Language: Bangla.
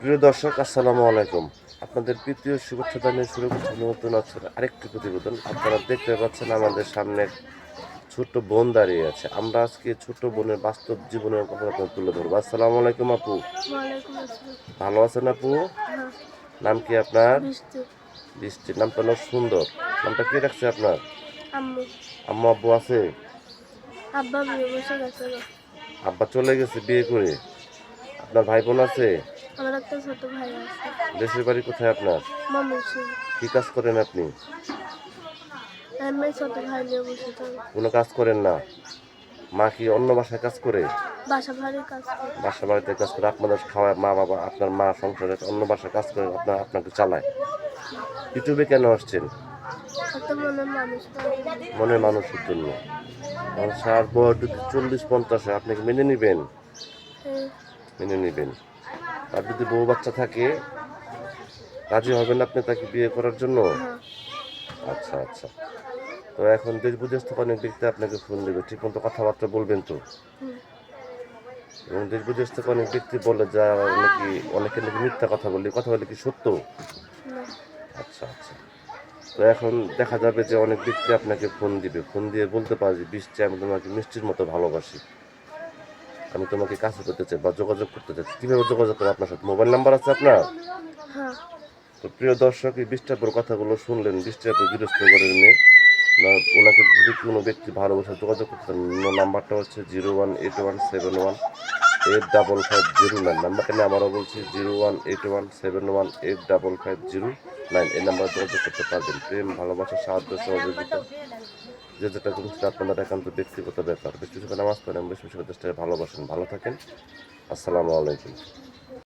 প্রিয় দর্শক আসসালামু আলাইকুম। আপনাদের তৃতীয় শুভেচ্ছা জানিয়ে শুরু করছি নতুন আছে আরেকটি প্রতিবেদন। আপনারা দেখতে পাচ্ছেন আমাদের সামনে ছোট্ট বোন দাঁড়িয়ে আছে। আমরা আজকে ছোট্ট বোনের বাস্তব জীবনের কথা আপনাদের তুলে ধরবো। আসসালামু আলাইকুম আপু। ভালো আছেন আপু? হ্যাঁ। নাম কি আপনার? বৃষ্টি। নামটা অনেক সুন্দর। নামটা কি রাখছে আপনার? আম্মু। আম্মা আব্বু আছে আব্বা চলে গেছে বিয়ে করে? আপনার ভাই বোন আছে? আমার একটা ছোট ভাই আছে। দেশের বাড়ি কোথায় আপনার? মামু কি কাজ করেন আপনি? এমনি ছোট ভাই নিয়ে বসে থাকো। কোনো কাজ করেন না? মা কি অন্য বাসায় কাজ করে? বাসা ভারী কাজ করে। বাসা বাড়িতে কাজ করে আপনাদের খাওয়ায় মা বাবা আপনার মা সংসারে অন্য বাসায় কাজ করে আপনার আপনাকে চালায়। ইউটিউবে কেন আসছেন? মনে। মনের মানুষের জন্য। এখন সার বয়স চল্লিশ পঞ্চাশে আপনি মেনে নেবেন? হ্যাঁ, মেনে নেবেন। আর যদি বউ বাচ্চা থাকে রাজি হবেন আপনি তাকে বিয়ে করার জন্য? হ্যাঁ। আচ্ছা আচ্ছা। তো এখন দেশ থেকে অনেক ব্যক্তি আপনাকে ফোন দেবে। ঠিক মতো কথাবার্তা বলবেন তো? এবং দেশ থেকে অনেক ব্যক্তি বলে যা নাকি অনেকে নাকি মিথ্যা কথা বলে। কথা বলে কি সত্য? আচ্ছা আচ্ছা। তো এখন দেখা যাবে যে অনেক ব্যক্তি আপনাকে ফোন দিবে। ফোন দিয়ে বলতে পারে যে বৃষ্টি আমি তোমাকে মিষ্টির মতো ভালোবাসি। আমি তোমাকে কাছে করতে চাই বা যোগাযোগ করতে চাই। কীভাবে যোগাযোগ করে আপনার সাথে? মোবাইল নাম্বার আছে আপনার? হ্যাঁ। তো প্রিয় দর্শক এই বৃষ্টাপুর কথাগুলো শুনলেন বৃষ্টাপুর বিরস্ত করে নিয়ে না। ওনাকে যদি কোনো ব্যক্তি ভালোবাসা যোগাযোগ করতে চান নাম্বারটা হচ্ছে zero one eight one seven one eight double five zero nine. নাম্বারটা আমি আবারও বলছি zero one eight one seven one eight double five zero nine এই নাম্বারে যোগাযোগ করতে পারবেন প্রেম ভালোবাসা সাহায্য সহযোগিতা যে যেটা সেটা আপনাদের একান্ত ব্যক্তিগত ব্যাপার। বেশি নামাজ পড়েন বেশি বেশি দেশটাকে ভালোবাসেন, ভালো থাকেন। আসসালামু আলাইকুম।